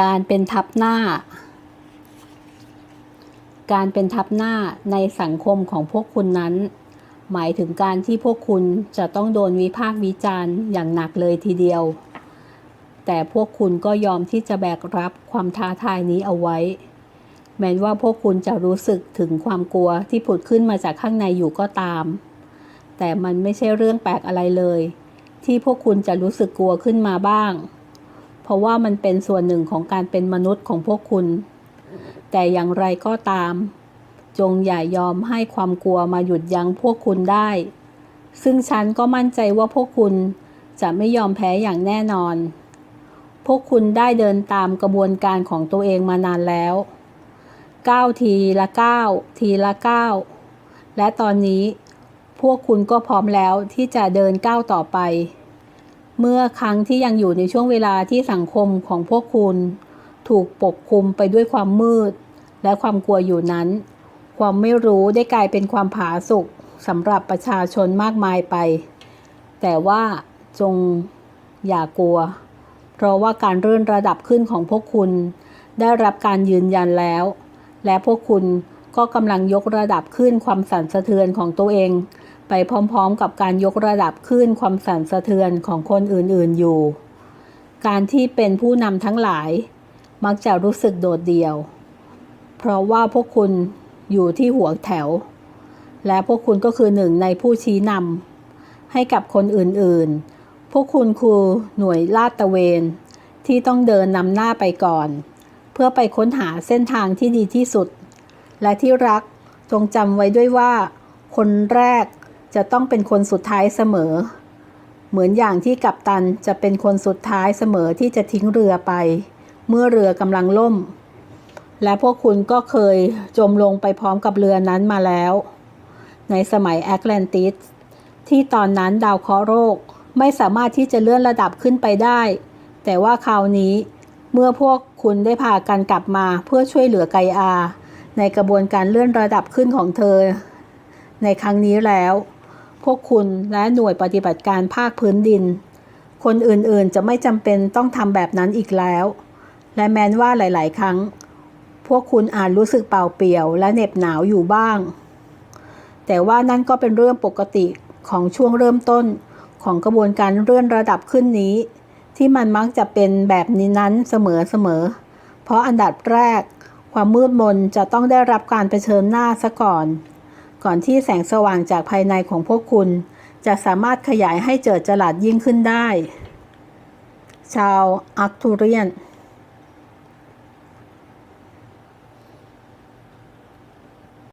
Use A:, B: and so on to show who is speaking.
A: การเป็นทับหน้า การเป็นทับหน้าในสังคมของพวกคุณนั้น หมายถึงการที่พวกคุณจะต้องโดนวิพากษ์วิจารณ์อย่างหนักเลยทีเดียว แต่พวกคุณก็ยอมที่จะแบกรับความท้าทายนี้เอาไว้ แม้ว่าพวกคุณจะรู้สึกถึงความกลัวที่ผุดขึ้นมาจากข้างในอยู่ก็ตาม แต่มันไม่ใช่เรื่องแปลกอะไรเลย ที่พวกคุณจะรู้สึกกลัวขึ้นมาบ้าง เพราะว่ามันเป็นส่วนหนึ่งของการเป็นมนุษย์ของพวกคุณ แต่อย่างไรก็ตาม จงอย่ายอมให้ความกลัวมาหยุดยั้งพวกคุณได้ ซึ่งฉันก็มั่นใจว่าพวกคุณจะไม่ยอมแพ้อย่างแน่นอน พวกคุณได้เดินตามกระบวนการของตัวเองมานานแล้วก้าวทีละก้าวทีละก้าวและตอนนี้พวกคุณก็พร้อมแล้วที่จะเดินก้าวต่อไป เมื่อครั้งที่ยังอยู่ในช่วงเวลาที่สังคมของพวกคุณ ถูกปกคลุมไปด้วยความมืด และความกลัวอยู่นั้น ความไม่รู้ได้กลายเป็นความผาสุกสำหรับประชาชนมากมายไป แต่ว่าจงอย่ากลัว เพราะว่าการเลื่อนระดับขึ้นของพวกคุณ ได้รับการยืนยันแล้ว และพวกคุณก็กำลังยกระดับขึ้นความสั่นสะเทือนของตัวเอง ไปพร้อมๆ กับการยกระดับขึ้นความสั่นสะเทือนของคนอื่นๆอยู่ การที่เป็นผู้นำทั้งหลาย มักจะรู้สึกโดดเดี่ยว เพราะว่าพวกคุณอยู่ที่หัวแถว และพวกคุณก็คือหนึ่งในผู้ชี้นำให้กับคนอื่นๆ พวกคุณคือหน่วยลาดตระเวน ที่ต้องเดินนำหน้าไปก่อน เพื่อไปค้นหาเส้นทางที่ดีที่สุด และที่รักจงจำไว้ด้วยว่า คนแรก จะต้องเป็นคนสุดท้ายเสมอ เหมือนอย่างที่กัปตันจะเป็นคนสุดท้ายเสมอที่จะทิ้งเรือไป เมื่อเรือกำลังล่ม และพวกคุณก็เคยจมลงไปพร้อมกับเรือนั้นมาแล้ว ในสมัยแอตแลนติสที่ตอนนั้นดาวเคราะห์โรคไม่สามารถที่จะเลื่อนระดับขึ้นไปได้ แต่ว่าคราวนี้เมื่อพวกคุณได้พากันกลับมาเพื่อช่วยเหลือไกอา ในกระบวนการเลื่อนระดับขึ้นของเธอ ในครั้งนี้แล้ว พวกคุณและหน่วยปฏิบัติการภาคพื้นดิน คนอื่นๆจะไม่จำเป็นต้องทำแบบนั้นอีกแล้ว และแม้นว่าหลาย ๆ ครั้ง พวกคุณอาจรู้สึกเปล่าเปลี่ยว และเหน็บหนาวอยู่บ้าง แต่ว่านั่นก็เป็นเรื่องปกติของช่วงเริ่มต้นของกระบวนการเลื่อนระดับขึ้นนี้ ที่มันมักจะเป็นแบบนี้นั้นเสมอๆเพราะอันดับแรก ความมืดมนจะต้องได้รับการเผชิญหน้าซะก่อน ก่อนที่แสงสว่างจากภายในของพวกคุณ จะสามารถขยายให้เจิดจรัดยิ่งขึ้นได้ ชาวอักทูเรียน